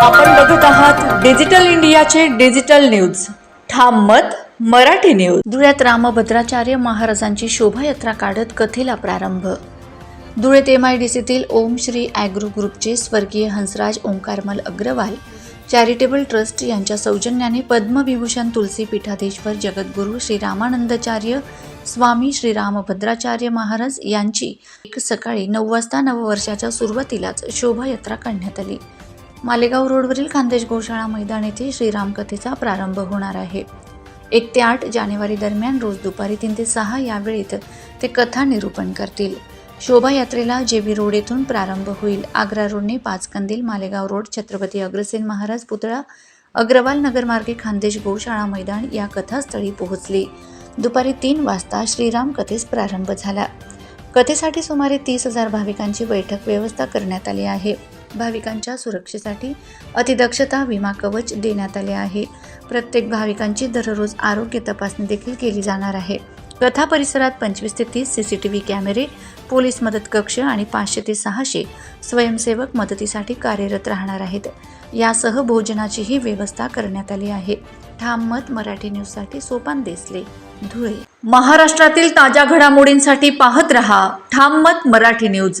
आपण बघूत आहात डिजिटल इंडियाचे डिजिटल न्यूज. ठाम मत मराठी न्यूज. धुळ्यात रामभद्राचार्य महाराजांची शोभायात्रा काढत कथेला प्रारंभ. धुळ्यात एम आय डी सीतील ओम श्री ॲग्रो ग्रुपचे स्वर्गीय हंसराज ओंकारमल अग्रवाल चॅरिटेबल ट्रस्ट यांच्या सौजन्याने पद्मविभूषण तुलसी पीठाधीश्वर जगद्गुरू श्री रामानंदाचार्य स्वामी श्री रामभद्राचार्य महाराज यांची एक सकाळी नऊ वाजता नववर्षाच्या सुरुवातीलाच शोभायात्रा काढण्यात आली. मालेगाव रोडवरील खानदेश गोशाळा मैदान येथे श्रीरामकथेचा प्रारंभ होणार आहे. एक ते आठ जानेवारी दरम्यान रोज दुपारी तीन ते सहा या वेळेत ते कथा निरूपण करतील. शोभायात्रेला जे बी रोड येथून प्रारंभ होईल. आग्रा रोडने पाच कंदील मालेगाव रोड छत्रपती अग्रसेन महाराज पुतळा अग्रवाल नगरमार्गे खानदेश गोशाळा मैदान या कथास्थळी पोहोचली. दुपारी तीन वाजता श्रीराम कथेस प्रारंभ झाला. कथेसाठी सुमारे तीस हजार भाविकांची बैठक व्यवस्था करण्यात आली आहे. भाविकांच्या सुरक्षेसाठी अतिदक्षता विमा कवच देण्यात आले आहे. प्रत्येक भाविकांची दररोज आरोग्य तपासणी देखील केली जाणार आहे. कथा परिसरात पंचवीस ते तीस सी सी टी व्ही कॅमेरे पोलीस मदत कक्ष आणि पाचशे ते सहाशे स्वयंसेवक मदतीसाठी कार्यरत राहणार आहेत. यासह भोजनाचीही व्यवस्था करण्यात आली आहे. ठाम मत मराठी न्यूजसाठी सोपान देसले धुळे. महाराष्ट्रातील ताज्या घडामोडींसाठी पाहत रहा ठाम मत मराठी न्यूज.